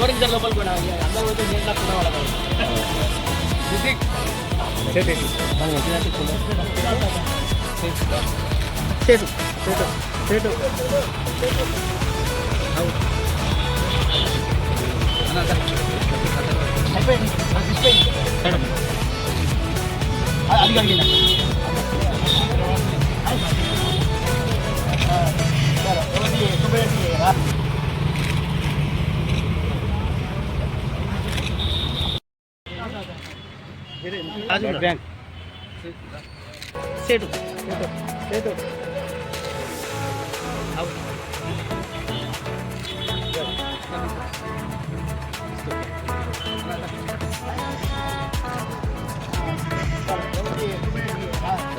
ఎవరికి జర లోపలికి కూడా. అందరూ పోతే నేను తక్కువ వాళ్ళ చేటు చేటు చేటు అయిపోయింది అది తీసిపోయింది. అది- అది కలిగిందా బ్యాంక్ చేటు చేటు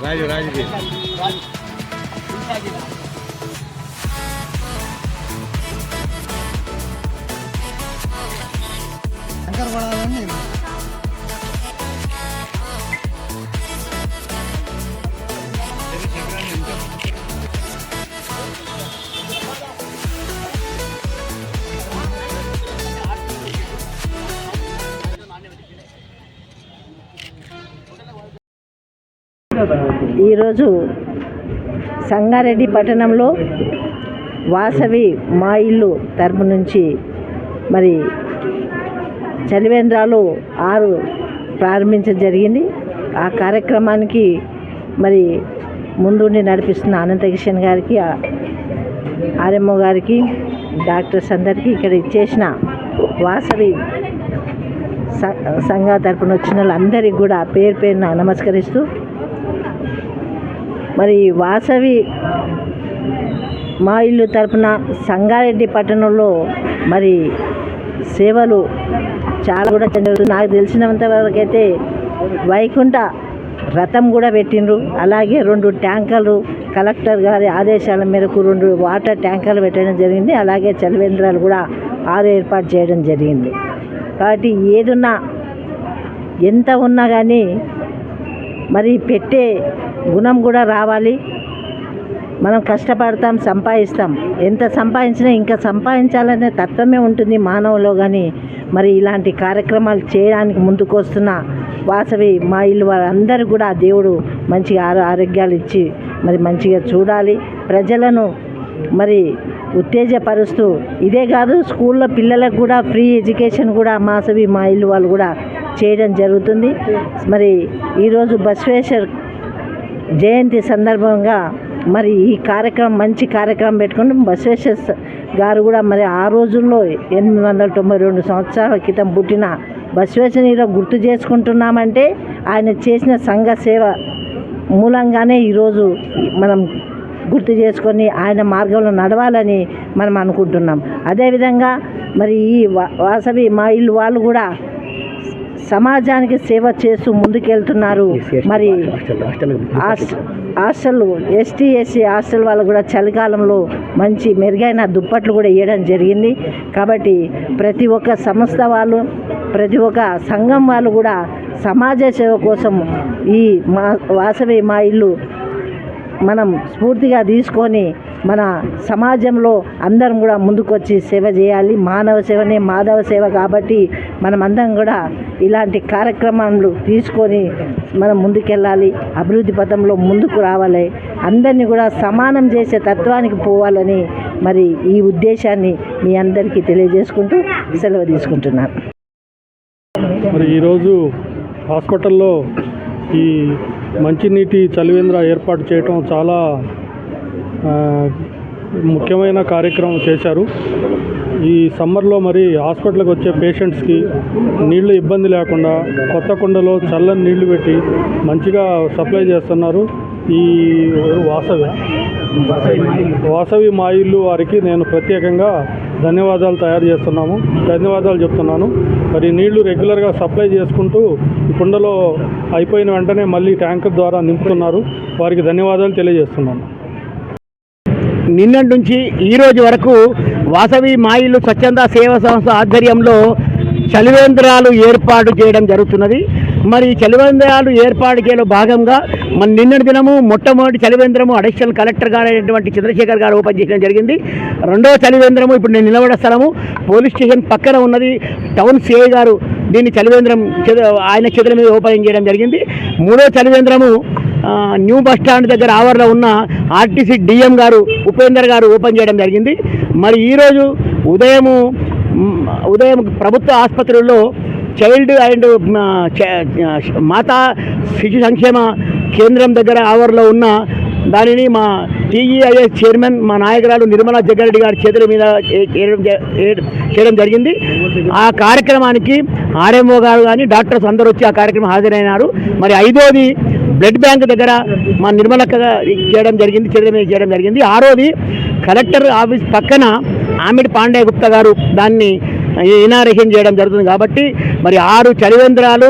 రాజు రాజుకి శంకర్ పడాలని ఈరోజు సంగారెడ్డి పట్టణంలో వాసవి మా ఇల్లు తరపు నుంచి మరి చలివేంద్రాలు ఆరు ప్రారంభించడం జరిగింది. ఆ కార్యక్రమానికి మరి ముందుండి నడిపిస్తున్న అనంతకిషన్ గారికి ఆర్ఎంఓ గారికి డాక్టర్స్ అందరికీ ఇక్కడ ఇచ్చేసిన వాసవి సంఘ తరపున వచ్చిన వాళ్ళందరికీ కూడా పేరు పేరున నమస్కరిస్తూ మరి వాసవి మా ఇల్లు తరపున సంగారెడ్డి పట్టణంలో మరి సేవలు చాలా కూడా జరుగుతుంది నాకు తెలిసినంత వరకైతే వైకుంఠ రథం కూడా పెట్టిండ్రు. అలాగే రెండు ట్యాంకర్లు కలెక్టర్ గారి ఆదేశాల మేరకు రెండు వాటర్ ట్యాంకర్లు పెట్టడం జరిగింది. అలాగే చలివేంద్రాలు కూడా ఆరు ఏర్పాటు చేయడం జరిగింది. కాబట్టి ఏదున్నా ఎంత ఉన్నా కానీ మరి పెట్టే గుణం కూడా రావాలి. మనం కష్టపడతాం సంపాదిస్తాం. ఎంత సంపాదించినా ఇంకా సంపాదించాలనే తత్వమే ఉంటుంది మానవులో కానీ మరి ఇలాంటి కార్యక్రమాలు చేయడానికి ముందుకు వస్తున్న వాసవి మా ఇల్లు వారందరూ కూడా దేవుడు మంచిగా ఆరో ఆరోగ్యాలు ఇచ్చి మరి మంచిగా చూడాలి. ప్రజలను మరి ఉత్తేజపరుస్తూ ఇదే కాదు స్కూల్లో పిల్లలకు కూడా ఫ్రీ ఎడ్యుకేషన్ కూడా మాసవి మా ఇల్లు వాళ్ళు కూడా చేయడం జరుగుతుంది. మరి ఈరోజు బసవేశ్వర్ జయంతి సందర్భంగా మరి ఈ కార్యక్రమం మంచి కార్యక్రమం పెట్టుకుని బసవేశ్వర గారు కూడా మరి ఆ రోజుల్లో ఎనిమిది వందల తొంభై రెండు సంవత్సరాల క్రితం పుట్టిన బసవేశ్వరిలో గుర్తు చేసుకుంటున్నామంటే ఆయన చేసిన సంఘ సేవ మూలంగానే ఈరోజు మనం గుర్తు చేసుకొని ఆయన మార్గంలో నడవాలని మనం అనుకుంటున్నాం. అదేవిధంగా మరి ఈ వా- వాసవి మా ఇల్లు వాళ్ళు కూడా సమాజానికి సేవ చేస్తూ ముందుకెళ్తున్నారు. మరి హాస్- హాస్టల్ ఎస్టీ ఎస్సీ హాస్టల్ వాళ్ళు కూడా చలికాలంలో మంచి మెరుగైన దుప్పట్లు కూడా ఇవ్వడం జరిగింది. కాబట్టి ప్రతి ఒక్క సంస్థ వాళ్ళు ప్రతి ఒక్క సంఘం వాళ్ళు కూడా సమాజ సేవ కోసం ఈ మా వాసవి మా ఇల్లు మనం స్ఫూర్తిగా తీసుకొని మన సమాజంలో అందరం కూడా ముందుకొచ్చి సేవ చేయాలి. మానవ సేవనే మాధవ సేవ కాబట్టి మనం అందరం కూడా ఇలాంటి కార్యక్రమాలు తీసుకొని మనం ముందుకెళ్ళాలి. అభివృద్ధి పథంలో ముందుకు రావాలి. అందరినీ కూడా సమానం చేసే తత్వానికి పోవాలని మరి ఈ ఉద్దేశాన్ని మీ అందరికీ తెలియజేసుకుంటూ సెలవు తీసుకుంటున్నాను. మరి ఈరోజు హాస్పిటల్లో ఈ మంచినీటి చలివేంద్ర ఏర్పాటు చేయటం చాలా ముఖ్యమైన కార్యక్రమం చేశారు. ఈ సమ్మర్లో మరి హాస్పిటల్కి వచ్చే పేషెంట్స్కి నీళ్ళు ఇబ్బంది లేకుండా కొత్త కుండలో చల్లని నీళ్ళు పెట్టి మంచిగా సప్లై చేస్తున్నారు ఈ వాసవి. వాసవి మా ఇల్లు వారికి నేను ప్రత్యేకంగా ధన్యవాదాలు తయారు చేస్తున్నాము. ధన్యవాదాలు చెప్తున్నాను. మరి నీళ్ళు రెగ్యులర్గా సప్లై చేసుకుంటూ ఈ కుండలో అయిపోయిన వెంటనే మళ్ళీ ట్యాంకర్ ద్వారా నింపుతున్నారు. వారికి ధన్యవాదాలు తెలియజేస్తున్నాను. నిన్నటి నుంచి ఈ రోజు వరకు వాసవి మాయిలు స్వచ్ఛంద సేవా సంస్థ ఆధ్వర్యంలో చలివేంద్రాలు ఏర్పాటు చేయడం జరుగుతున్నది. మరి ఈ చలివేంద్రాలు ఏర్పాటు భాగంగా మన నిన్నటి దినము మొట్టమొదటి చలివేంద్రము అడిషనల్ కలెక్టర్ గారు అయినటువంటి చంద్రశేఖర్ గారు ఓపెన్ చేయడం జరిగింది. రెండవ చలివేంద్రము ఇప్పుడు నేను నిలబడే స్థలము. పోలీస్ స్టేషన్ పక్కన ఉన్నది. టౌన్ సిఐ గారు దీన్ని చలివేంద్రం ఆయన చేతుల మీద ఓపెన్ చేయడం జరిగింది. మూడో చలివేంద్రము న్యూ బస్ స్టాండ్ దగ్గర ఆవర్లో ఉన్న ఆర్టీసీ డిఎం గారు ఉపేందర్ గారు ఓపెన్ చేయడం జరిగింది. మరి ఈరోజు ఉదయము ఉదయం ప్రభుత్వ ఆసుపత్రుల్లో చైల్డ్ అండ్ మాత మాతా శిశు సంక్షేమ కేంద్రం దగ్గర ఆవర్లో ఉన్న దానిని మా టీఈఐఎస్ చైర్మన్ మా నాయకురాలు నిర్మలా జగ్గారెడ్డి గారి చేతుల మీద చేయడం జరిగింది. ఆ కార్యక్రమానికి ఆర్ఎంఓ గారు కానీ డాక్టర్స్ అందరూ వచ్చి ఆ కార్యక్రమం హాజరైనారు. మరి ఐదోది బ్లడ్ బ్యాంక్ దగ్గర మా నిర్మలక్క చేయడం జరిగింది చేతుల మీద చేయడం జరిగింది. ఆరోది కలెక్టర్ ఆఫీస్ పక్కన ఆమిడి పాండే గుప్తా గారు దాన్ని ఇనారేషన్ చేయడం జరుగుతుంది కాబట్టి మరి ఆరు చలివేంద్రాలు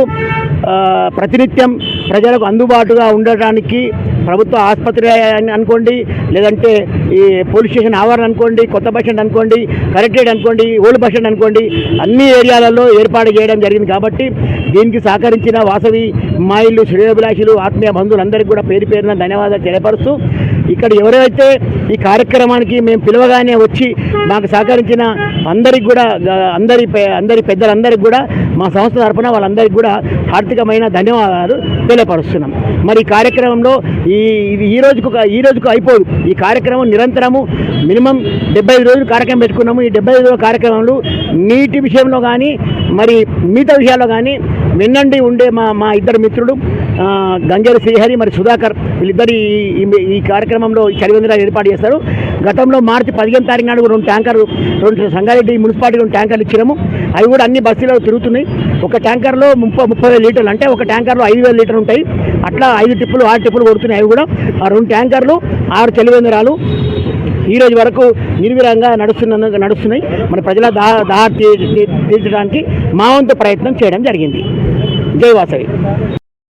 ప్రతినిత్యం ప్రజలకు అందుబాటుగా ఉండటానికి ప్రభుత్వ ఆసుపత్రి అని అనుకోండి లేదంటే ఈ పోలీస్ స్టేషన్ ఆవరణ అనుకోండి కొత్త బస్ స్టాండ్ అనుకోండి కరెక్టెడ్ అనుకోండి ఓల్డ్ బస్ స్టాండ్ అనుకోండి అన్ని ఏరియాలలో ఏర్పాటు చేయడం జరిగింది కాబట్టి దీనికి సహకరించిన వాసవి మాయిలు శ్రేయోభిలాషులు ఆత్మీయ బంధువులందరికీ కూడా పేరు పేరున ధన్యవాదాలు తెలియపరుస్తూ ఇక్కడ ఎవరైతే ఈ కార్యక్రమానికి మేము పిలవగానే వచ్చి మాకు సహకరించిన అందరికి కూడా అందరి అందరి పెద్దలందరికీ కూడా మా సంస్థ తరఫున వాళ్ళందరికీ కూడా ఆర్థికమైన ధన్యవాదాలు తెలియపరుస్తున్నాం. మరి ఈ కార్యక్రమంలో ఈ ఇది ఈ రోజుకు ఈ రోజుకు అయిపోదు. ఈ కార్యక్రమం నిరంతరము మినిమం డెబ్బై ఐదు రోజులు కార్యక్రమం పెట్టుకున్నాము. ఈ డెబ్బై ఐదు రోజుల కార్యక్రమంలో నీటి విషయంలో కానీ మరి మిగతా విషయాల్లో కానీ నిన్నండి ఉండే మా మా ఇద్దరు మిత్రులు ఆ, శ్రీహరి మరి సుధాకర్ వీళ్ళిద్దరు ఈ- ఈ- కార్యక్రమంలో ఈ చలివేంద్రాలు ఏర్పాటు చేస్తారు. గతంలో మార్చి పదిహేను తారీఖు నాడు రెండు ట్యాంకర్లు రెండు సంగారెడ్డి మున్సిపాలిటీ రెండు ట్యాంకర్లు ఇచ్చినాము. అవి కూడా అన్ని బస్సులో తిరుగుతున్నాయి. ఒక ట్యాంకర్లో ముప్పై ముప్పై వేల లీటర్లు అంటే ఒక ట్యాంకర్లో ఐదు వేల లీటర్లు ఉంటాయి. అట్లా ఐదు టిప్పులు ఆరు టిప్పులు కొడుతున్నాయి. అవి కూడా ఆ రెండు ట్యాంకర్లు ఆరు తెలివేంద్రాలు ఈ రోజు వరకు నిర్విరంగా నడుస్తున్న నడుస్తున్నాయి. మన ప్రజల దా దాహ తీ- తీర్చడానికి మా వంతు ప్రయత్నం చేయడం జరిగింది. జై వాసవి.